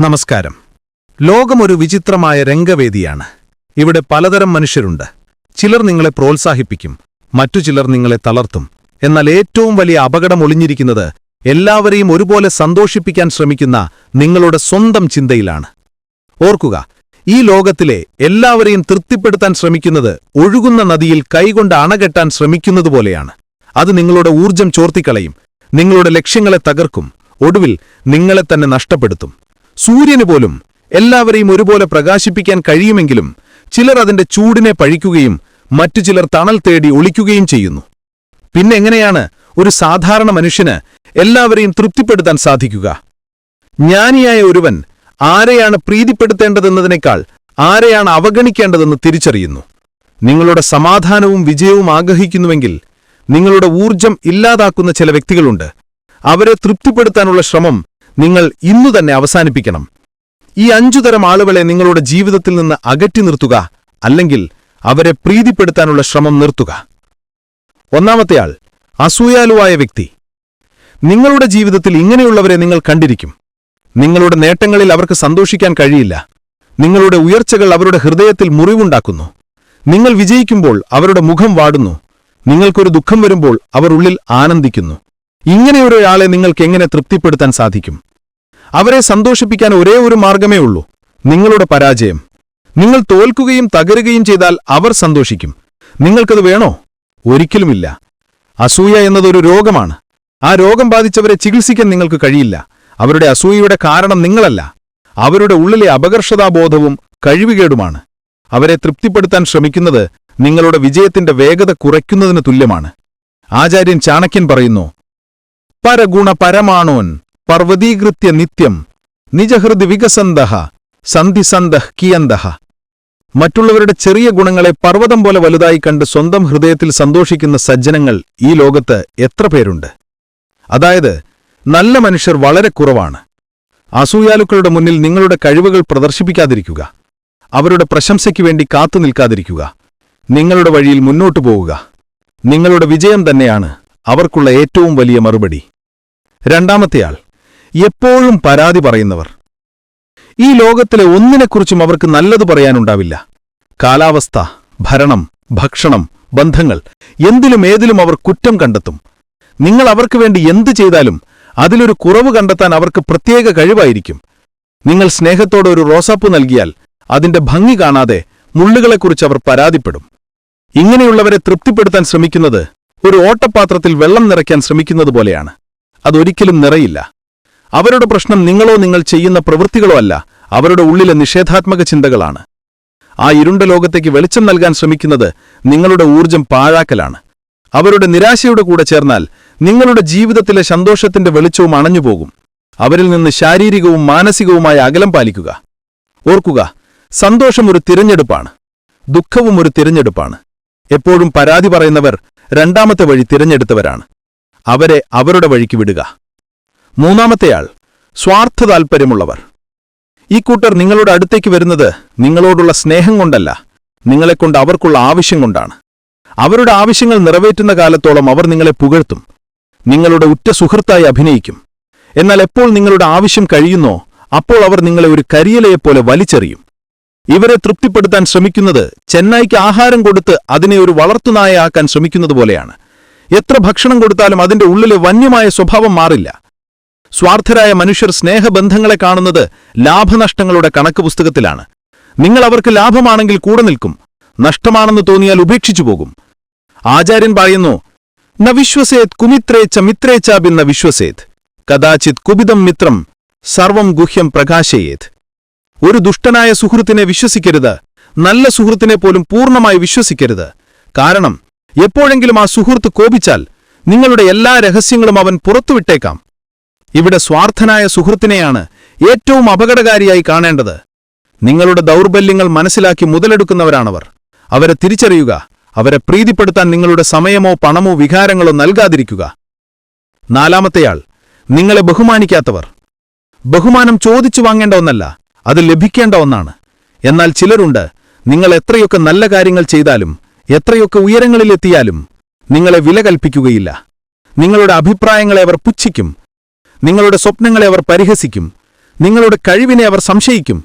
നമസ്കാരം. ലോകം ഒരു വിചിത്രമായ രംഗവേദിയാണ്. ഇവിടെ പലതരം മനുഷ്യരുണ്ട്. ചിലർ നിങ്ങളെ പ്രോത്സാഹിപ്പിക്കും മറ്റു ചിലർ നിങ്ങളെ തളർത്തും. എന്നാൽ ഏറ്റവും വലിയ അപകടം ഒളിഞ്ഞിരിക്കുന്നത് എല്ലാവരെയും ഒരുപോലെ സന്തോഷിപ്പിക്കാൻ ശ്രമിക്കുന്ന നിങ്ങളുടെ സ്വന്തം ചിന്തയിലാണ്. ഓർക്കുക ഈ ലോകത്തിലെ എല്ലാവരെയും തൃപ്തിപ്പെടുത്താൻ ശ്രമിക്കുന്നത് ഒഴുകുന്ന നദിയിൽ കൈകൊണ്ട് അണകെട്ടാൻ ശ്രമിക്കുന്നതുപോലെയാണ് അത് നിങ്ങളുടെ ഊർജം ചോർത്തിക്കളയും നിങ്ങളുടെ ലക്ഷ്യങ്ങളെ തകർക്കും ഒടുവിൽ നിങ്ങളെ തന്നെ നഷ്ടപ്പെടുത്തും. സൂര്യന് പോലും എല്ലാവരെയും ഒരുപോലെ പ്രകാശിപ്പിക്കാൻ കഴിയുമെങ്കിലും ചിലർ അതിന്റെ ചൂടിനെ പഴിക്കുകയും മറ്റു ചിലർ തണൽ തേടി ഒളിക്കുകയും ചെയ്യുന്നു. പിന്നെ എങ്ങനെയാണ് ഒരു സാധാരണ മനുഷ്യന് എല്ലാവരെയും തൃപ്തിപ്പെടുത്താൻ സാധിക്കുക? ജ്ഞാനിയായ ഒരുവൻ ആരെയാണ് പ്രീതിപ്പെടുത്തേണ്ടതെന്നതിനേക്കാൾ ആരെയാണ് അവഗണിക്കേണ്ടതെന്ന് തിരിച്ചറിയുന്നു. നിങ്ങളുടെ സമാധാനവും വിജയവും ആഗ്രഹിക്കുന്നുവെങ്കിൽ നിങ്ങളുടെ ഊർജം ഇല്ലാതാക്കുന്ന ചില വ്യക്തികളുണ്ട്. അവരെ തൃപ്തിപ്പെടുത്താനുള്ള ശ്രമം നിങ്ങൾ ഇന്നു തന്നെ അവസാനിപ്പിക്കണം. ഈ അഞ്ചു തരം ആളുകളെ നിങ്ങളുടെ ജീവിതത്തിൽ നിന്ന് അകറ്റി നിർത്തുക അല്ലെങ്കിൽ അവരെ പ്രീതിപ്പെടുത്താനുള്ള ശ്രമം നിർത്തുക. ഒന്നാമത്തെയാൾ അസൂയാലുവായ വ്യക്തി. നിങ്ങളുടെ ജീവിതത്തിൽ ഇങ്ങനെയുള്ളവരെ നിങ്ങൾ കണ്ടിരിക്കും. നിങ്ങളുടെ നേട്ടങ്ങളിൽ അവർക്ക് സന്തോഷിക്കാൻ കഴിയില്ല. നിങ്ങളുടെ ഉയർച്ചകൾ അവരുടെ ഹൃദയത്തിൽ മുറിവുണ്ടാക്കുന്നു. നിങ്ങൾ വിജയിക്കുമ്പോൾ അവരുടെ മുഖം വാടുന്നു. നിങ്ങൾക്കൊരു ദുഃഖം വരുമ്പോൾ അവർ ഉള്ളിൽ ആനന്ദിക്കുന്നു. ഇങ്ങനെയൊരാളെ നിങ്ങൾക്ക് എങ്ങനെ തൃപ്തിപ്പെടുത്താൻ സാധിക്കും? അവരെ സന്തോഷിപ്പിക്കാൻ ഒരേ ഒരു മാർഗമേ ഉള്ളൂ. നിങ്ങളുടെ പരാജയം. നിങ്ങൾ തോൽക്കുകയും തകരുകയും ചെയ്താൽ അവർ സന്തോഷിക്കും. നിങ്ങൾക്കത് വേണോ? ഒരിക്കലുമില്ല. അസൂയ എന്നതൊരു രോഗമാണ്. ആ രോഗം ബാധിച്ചവരെ ചികിത്സിക്കാൻ നിങ്ങൾക്ക് കഴിയില്ല. അവരുടെ അസൂയയുടെ കാരണം നിങ്ങളല്ല. അവരുടെ ഉള്ളിലെ അപകർഷതാബോധവും കഴിവുകേടുമാണ്. അവരെ തൃപ്തിപ്പെടുത്താൻ ശ്രമിക്കുന്നത് നിങ്ങളുടെ വിജയത്തിന്റെ വേഗത കുറയ്ക്കുന്നതിന് തുല്യമാണ്. ആചാര്യൻ ചാണക്യൻ പറയുന്നു പരഗുണ പരമാണോൻ പർവതീകൃത്യ നിത്യം നിജഹൃദി വികസന്തഃ സന്ധിസന്തഃ കിയന്തഹ. മറ്റുള്ളവരുടെ ചെറിയ ഗുണങ്ങളെ പർവതം പോലെ വലുതായി കണ്ട് സ്വന്തം ഹൃദയത്തിൽ സന്തോഷിക്കുന്ന സജ്ജനങ്ങൾ ഈ ലോകത്ത് എത്ര പേരുണ്ട്? അതായത് നല്ല മനുഷ്യർ വളരെ കുറവാണ്. അസൂയാലുക്കളുടെ മുന്നിൽ നിങ്ങളുടെ കഴിവുകൾ പ്രദർശിപ്പിക്കാതിരിക്കുക. അവരുടെ പ്രശംസയ്ക്ക് വേണ്ടി കാത്തു നിൽക്കാതിരിക്കുക. നിങ്ങളുടെ വഴിയിൽ മുന്നോട്ടു പോവുക. നിങ്ങളുടെ വിജയം തന്നെയാണ് അവർക്കുള്ള ഏറ്റവും വലിയ മറുപടി. രണ്ടാമത്തെയാൾ എപ്പോഴും പരാതി പറയുന്നവർ. ഈ ലോകത്തിലെ ഒന്നിനെക്കുറിച്ചും അവർക്ക് നല്ലത് പറയാനുണ്ടാവില്ല. കാലാവസ്ഥ ഭരണം ഭക്ഷണം ബന്ധങ്ങൾ എന്തിലും ഏതിലും അവർ കുറ്റം കണ്ടെത്തും. നിങ്ങൾ അവർക്ക് വേണ്ടി എന്തു ചെയ്താലും അതിലൊരു കുറവ് കണ്ടെത്താൻ അവർക്ക് പ്രത്യേക കഴിവായിരിക്കും. നിങ്ങൾ സ്നേഹത്തോടെ ഒരു റോസാപ്പ് നൽകിയാൽ അതിന്റെ ഭംഗി കാണാതെ മുള്ളുകളെക്കുറിച്ച് അവർ പരാതിപ്പെടും. ഇങ്ങനെയുള്ളവരെ തൃപ്തിപ്പെടുത്താൻ ശ്രമിക്കുന്നത് ഒരു ഓട്ടപാത്രത്തിൽ വെള്ളം നിറയ്ക്കാൻ ശ്രമിക്കുന്നത് പോലെയാണ്. അതൊരിക്കലും നിറയില്ല. അവരുടെ പ്രശ്നം നിങ്ങളോ നിങ്ങൾ ചെയ്യുന്ന പ്രവൃത്തികളോ അല്ല അവരുടെ ഉള്ളിലെ നിഷേധാത്മക ചിന്തകളാണ്. ആ ഇരുണ്ട ലോകത്തേക്ക് വെളിച്ചം നൽകാൻ ശ്രമിക്കുന്നത് നിങ്ങളുടെ ഊർജം പാഴാക്കലാണ്. അവരുടെ നിരാശയുടെ കൂടെ ചേർന്നാൽ നിങ്ങളുടെ ജീവിതത്തിലെ സന്തോഷത്തിന്റെ വെളിച്ചവും അണഞ്ഞുപോകും. അവരിൽ നിന്ന് ശാരീരികവും മാനസികവുമായ അകലം പാലിക്കുക. ഓർക്കുക സന്തോഷം ഒരു തിരഞ്ഞെടുപ്പാണ്. ദുഃഖവും ഒരു തിരഞ്ഞെടുപ്പാണ്. എപ്പോഴും പരാതി പറയുന്നവർ രണ്ടാമത്തെ വഴി തിരഞ്ഞെടുത്തവരാണ്. അവരെ അവരുടെ വഴിക്ക് വിടുക. മൂന്നാമത്തെയാൾ സ്വാർത്ഥ താൽപ്പര്യമുള്ളവർ ഈ കൂട്ടർ നിങ്ങളുടെ അടുത്തേക്ക് വരുന്നത് നിങ്ങളോടുള്ള സ്നേഹം കൊണ്ടല്ല നിങ്ങളെക്കൊണ്ട് അവർക്കുള്ള ആവശ്യം കൊണ്ടാണ്. അവരുടെ ആവശ്യങ്ങൾ നിറവേറ്റുന്ന കാലത്തോളം അവർ നിങ്ങളെ പുകഴ്ത്തും നിങ്ങളുടെ ഉറ്റ സുഹൃത്തായി അഭിനയിക്കും. എന്നാൽ എപ്പോൾ നിങ്ങളുടെ ആവശ്യം കഴിയുന്നോ അപ്പോൾ അവർ നിങ്ങളെ ഒരു കരിയലയെപ്പോലെ വലിച്ചെറിയും. ഇവരെ തൃപ്തിപ്പെടുത്താൻ ശ്രമിക്കുന്നത് ചെന്നൈക്ക് ആഹാരം കൊടുത്ത് അതിനെ ഒരു വളർത്തുനായയാക്കാൻ ശ്രമിക്കുന്നത് പോലെയാണ് എത്ര ഭക്ഷണം കൊടുത്താലും അതിന്റെ ഉള്ളിലെ വന്യമായ സ്വഭാവം മാറില്ല. സ്വാർത്ഥരായ മനുഷ്യർ സ്നേഹബന്ധങ്ങളെ കാണുന്നത് ലാഭനഷ്ടങ്ങളുടെ കണക്ക് പുസ്തകത്തിലാണ്. നിങ്ങൾ അവർക്ക് ലാഭമാണെങ്കിൽ കൂടെ നിൽക്കും. നഷ്ടമാണെന്ന് തോന്നിയാൽ ഉപേക്ഷിച്ചു പോകും. ആചാര്യൻ പറയുന്നു ന വിശ്വസേത് കുമിത്രേച്ച മിത്രേച്ചാബിന്ന വിശ്വസേത്. കദാചിത് കുപിതം മിത്രം സർവം ഗുഹ്യം പ്രകാശയേത്. ഒരു ദുഷ്ടനായ സുഹൃത്തിനെ വിശ്വസിക്കരുത്. നല്ല സുഹൃത്തിനെ പോലും പൂർണമായി വിശ്വസിക്കരുത്. കാരണം എപ്പോഴെങ്കിലും ആ സുഹൃത്ത് കോപിച്ചാൽ നിങ്ങളുടെ എല്ലാ രഹസ്യങ്ങളും അവൻ പുറത്തുവിട്ടേക്കാം. ഇവിടെ സ്വാർത്ഥനായ സുഹൃത്തിനെയാണ് ഏറ്റവും അപകടകാരിയായി കാണേണ്ടത്. നിങ്ങളുടെ ദൗർബല്യങ്ങൾ മനസ്സിലാക്കി മുതലെടുക്കുന്നവരാണവർ. അവരെ തിരിച്ചറിയുക അവരെ പ്രീതിപ്പെടുത്താൻ നിങ്ങളുടെ സമയമോ പണമോ വികാരങ്ങളോ നൽകാതിരിക്കുക. നാലാമത്തെയാൾ നിങ്ങളെ ബഹുമാനിക്കാത്തവർ. ബഹുമാനം ചോദിച്ചു വാങ്ങേണ്ട ഒന്നല്ല അത് ലഭിക്കേണ്ട ഒന്നാണ്. എന്നാൽ ചിലരുണ്ട് നിങ്ങൾ എത്രയൊക്കെ നല്ല കാര്യങ്ങൾ ചെയ്താലും എത്രയൊക്കെ ഉയരങ്ങളിലെത്തിയാലും നിങ്ങളെ വില കൽപ്പിക്കുകയില്ല. നിങ്ങളുടെ അഭിപ്രായങ്ങളെ അവർ പുച്ഛിക്കും നിങ്ങളുടെ സ്വപ്നങ്ങളെ അവർ പരിഹസിക്കും. നിങ്ങളുടെ കഴിവിനെ അവർ സംശയിക്കും.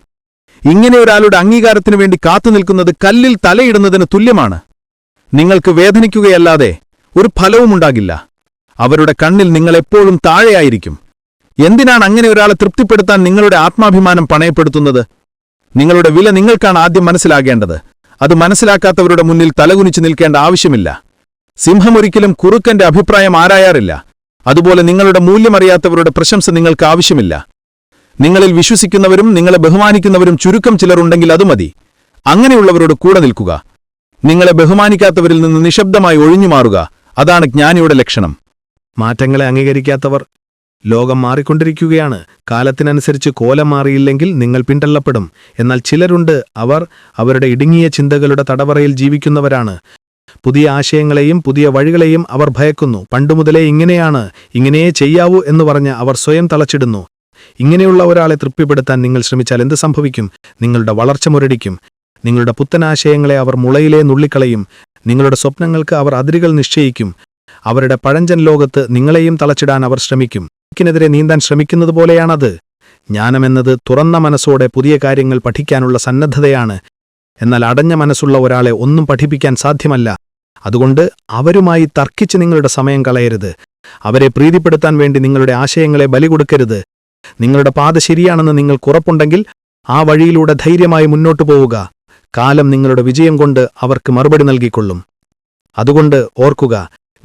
ഇങ്ങനെ ഒരാളുടെ അംഗീകാരത്തിനു വേണ്ടി കാത്തുനിൽക്കുന്നത് കല്ലിൽ തലയിടുന്നതിന് തുല്യമാണ്. നിങ്ങൾക്ക് വേദനിക്കുകയല്ലാതെ ഒരു ഫലവുമുണ്ടാകില്ല അവരുടെ കണ്ണിൽ നിങ്ങൾ എപ്പോഴും താഴെയായിരിക്കും. എന്തിനാണ് അങ്ങനെ ഒരാളെ തൃപ്തിപ്പെടുത്താൻ നിങ്ങളുടെ ആത്മാഭിമാനം പണയപ്പെടുത്തുന്നത്? നിങ്ങളുടെ വില നിങ്ങൾക്കാണ് ആദ്യം മനസ്സിലാകേണ്ടത്. അത് മനസ്സിലാക്കാത്തവരുടെ മുന്നിൽ തലകുനിച്ചു നിൽക്കേണ്ട ആവശ്യമില്ല. സിംഹമൊരിക്കലും കുറുക്കന്റെ അഭിപ്രായം ആരായാറില്ല. അതുപോലെ നിങ്ങളുടെ മൂല്യമറിയാത്തവരുടെ പ്രശംസ നിങ്ങൾക്ക് ആവശ്യമില്ല. നിങ്ങളിൽ വിശ്വസിക്കുന്നവരും നിങ്ങളെ ബഹുമാനിക്കുന്നവരും ചുരുക്കം ചിലരുണ്ടെങ്കിൽ അത് മതി. അങ്ങനെയുള്ളവരോട് കൂടെ നിൽക്കുക. നിങ്ങളെ ബഹുമാനിക്കാത്തവരിൽ നിന്ന് നിശബ്ദമായി ഒഴിഞ്ഞുമാറുക അതാണ് ജ്ഞാനിയുടെ ലക്ഷണം. മാറ്റങ്ങളെ അംഗീകരിക്കാത്തവർ ലോകം മാറിക്കൊണ്ടിരിക്കുകയാണ്. കാലത്തിനനുസരിച്ച് കോലം മാറിയില്ലെങ്കിൽ നിങ്ങൾ പിന്തള്ളപ്പെടും. എന്നാൽ ചിലരുണ്ട് അവർ അവരുടെ ഇടുങ്ങിയ ചിന്തകളുടെ തടവറയിൽ ജീവിക്കുന്നവരാണ്. പുതിയ ആശയങ്ങളെയും പുതിയ വഴികളെയും അവർ ഭയക്കുന്നു. പണ്ടുമുതലേ ഇങ്ങനെയാണ് ഇങ്ങനെയേ ചെയ്യാവൂ എന്ന് പറഞ്ഞ് അവർ സ്വയം തളച്ചിടുന്നു. ഇങ്ങനെയുള്ള ഒരാളെ തൃപ്തിപ്പെടുത്താൻ നിങ്ങൾ ശ്രമിച്ചാൽ എന്ത് സംഭവിക്കും? നിങ്ങളുടെ വളർച്ച മുരടിക്കും. നിങ്ങളുടെ പുത്തനാശയങ്ങളെ അവർ മുളയിലെ നുള്ളിക്കളയും. നിങ്ങളുടെ സ്വപ്നങ്ങൾക്ക് അവർ അതിരുകൾ നിശ്ചയിക്കും. അവരുടെ പഴഞ്ചൻ ലോകത്ത് നിങ്ങളെയും തളച്ചിടാൻ അവർ ശ്രമിക്കും. ക്കിനെതിരെ നീന്താൻ ശ്രമിക്കുന്നത് പോലെയാണത്. ജ്ഞാനമെന്നത് തുറന്ന മനസ്സോടെ പുതിയ കാര്യങ്ങൾ പഠിക്കാനുള്ള സന്നദ്ധതയാണ്. എന്നാൽ അടഞ്ഞ മനസ്സുള്ള ഒരാളെ ഒന്നും പഠിപ്പിക്കാൻ സാധ്യമല്ല. അതുകൊണ്ട് അവരുമായി തർക്കിച്ച് നിങ്ങളുടെ സമയം കളയരുത്. അവരെ പ്രീതിപ്പെടുത്താൻ വേണ്ടി നിങ്ങളുടെ ആശയങ്ങളെ ബലി കൊടുക്കരുത്. നിങ്ങളുടെ പാത ശരിയാണെന്ന് നിങ്ങൾക്കുറപ്പുണ്ടെങ്കിൽ ആ വഴിയിലൂടെ ധൈര്യമായി മുന്നോട്ടു പോവുക. കാലം നിങ്ങളുടെ വിജയം കൊണ്ട് അവർക്ക് മറുപടി നൽകിക്കൊള്ളും. അതുകൊണ്ട് ഓർക്കുക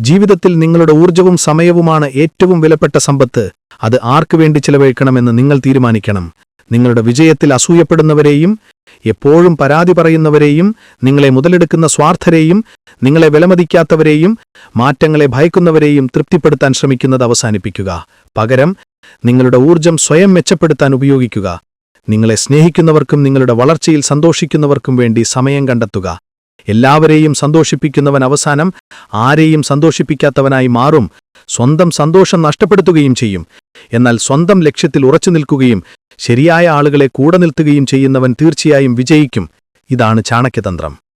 ജീവിതത്തിൽ നിങ്ങളുടെ ഊർജവും സമയവുമാണ് ഏറ്റവും വിലപ്പെട്ട സമ്പത്ത്. അത് ആർക്കു വേണ്ടി ചിലവഴിക്കണമെന്ന് നിങ്ങൾ തീരുമാനിക്കണം. നിങ്ങളുടെ വിജയത്തിൽ അസൂയപ്പെടുന്നവരെയും എപ്പോഴും പരാതി പറയുന്നവരെയും നിങ്ങളെ മുതലെടുക്കുന്ന സ്വാർത്ഥരെയും നിങ്ങളെ വിലമതിക്കാത്തവരെയും മാറ്റങ്ങളെ ഭയക്കുന്നവരെയും തൃപ്തിപ്പെടുത്താൻ ശ്രമിക്കുന്നത് അവസാനിപ്പിക്കുക. പകരം നിങ്ങളുടെ ഊർജം സ്വയം മെച്ചപ്പെടുത്താൻ ഉപയോഗിക്കുക. നിങ്ങളെ സ്നേഹിക്കുന്നവർക്കും നിങ്ങളുടെ വളർച്ചയിൽ സന്തോഷിക്കുന്നവർക്കും വേണ്ടി സമയം കണ്ടെത്തുക. എല്ലാവരെയും സന്തോഷിപ്പിക്കുന്നവൻ അവസാനം ആരെയും സന്തോഷിപ്പിക്കാത്തവനായി മാറും. സ്വന്തം സന്തോഷം നഷ്ടപ്പെടുത്തുകയും ചെയ്യും. എന്നാൽ സ്വന്തം ലക്ഷ്യത്തിൽ ഉറച്ചു നിൽക്കുകയും ശരിയായ ആളുകളെ കൂടെ നിർത്തുകയും ചെയ്യുന്നവൻ തീർച്ചയായും വിജയിക്കും. ഇതാണ് ചാണക്യതന്ത്രം.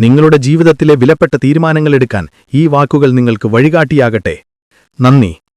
നിങ്ങളുടെ ജീവിതത്തിലെ വിലപ്പെട്ട തീരുമാനങ്ങളെടുക്കാൻ ഈ വാക്കുകൾ നിങ്ങൾക്ക് വഴികാട്ടിയാകട്ടെ. നന്ദി.